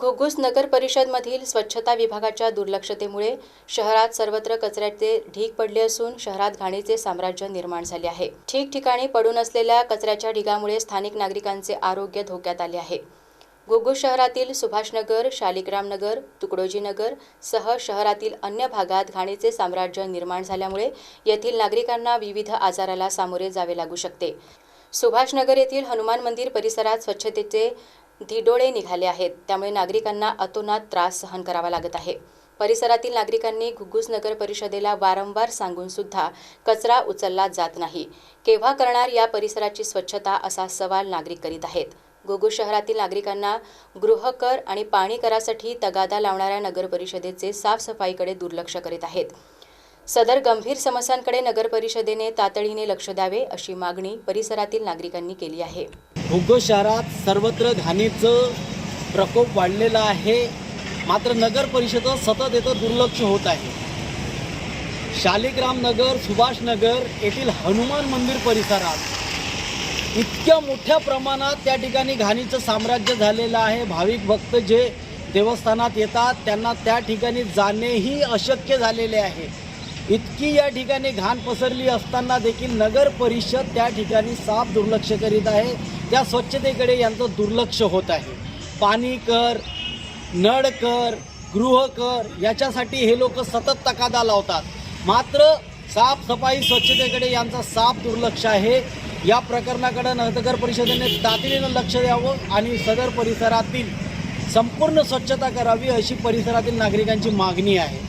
घुग्घूस नगर परिषदमधील स्वच्छता विभागाच्या दुर्लक्षतेमुळे शहरात सर्वत्र कचऱ्याचे ढीग पडले असून शहरात घाणीचे साम्राज्य निर्माण झाले आहे. ठिकठिकाणी पडून असलेल्या कचऱ्याच्या ढिगामुळे स्थानिक नागरिकांचे आरोग्य धोक्यात आले आहे. घुग्घूस शहरातील सुभाषनगर शालिग्रामनगर तुकडोजीनगर सह शहरातील अन्य भागात घाणीचे साम्राज्य निर्माण झाल्यामुळे येथील नागरिकांना विविध आजाराला सामोरे जावे लागू शकते. सुभाषनगर येथील हनुमान मंदिर परिसरात स्वच्छतेचे धिडोळे निघाले आहेत. त्यामुळे नागरिकांना अतोनात त्रास सहन करावा लागत आहे. परिसरातील नागरिकांनी घुग्गुस नगर परिषदेला वारंवार सांगून सुद्धा कचरा उचलला जात नाही. केव्हा करणार या परिसराची स्वच्छता असा सवाल नागरिक करीत आहेत. घुगू शहरातील नागरिकांना गृहकर आणि पाणी करासाठी तगादा लावणाऱ्या नगर परिषदेचे साफसफाईकडे दुर्लक्ष करीत आहेत. सदर गंभीर समस्यांकडे नगर परिषदेने तातडीने लक्ष द्यावे अशी मागणी परिसरातील नागरिकांनी केली आहे. हुग्गो शहरात सर्वत्र घाणीचं प्रकोप वाढलेला आहे. मात्र नगर परिषद सतत येथं दुर्लक्ष होत आहे. शालिग्राम नगर सुभाषनगर येथील हनुमान मंदिर परिसरात इतक्या मोठ्या प्रमाणात त्या ठिकाणी घाणीचं साम्राज्य झालेलं आहे. भाविक भक्त जे देवस्थानात येतात त्यांना त्या ठिकाणी जाणेही अशक्य झालेले आहे. इतकी या ठिकाणी घाण पसरली असताना देखील नगर परिषद त्या ठिकाणी साफ दुर्लक्ष करीत आहे. त्या स्वच्छतेकडे यांचं दुर्लक्ष होत आहे. पाणी कर नळ कर गृह कर याच्यासाठी हे लोक सतत तकादा लावतात. मात्र साफसफाई स्वच्छतेकडे यांचा साफ दुर्लक्ष आहे. या प्रकरणाकडे नगर परिषदेने तातडीनं लक्ष द्यावं आणि सदर परिसरातील संपूर्ण स्वच्छता करावी अशी परिसरातील नागरिकांची मागणी आहे.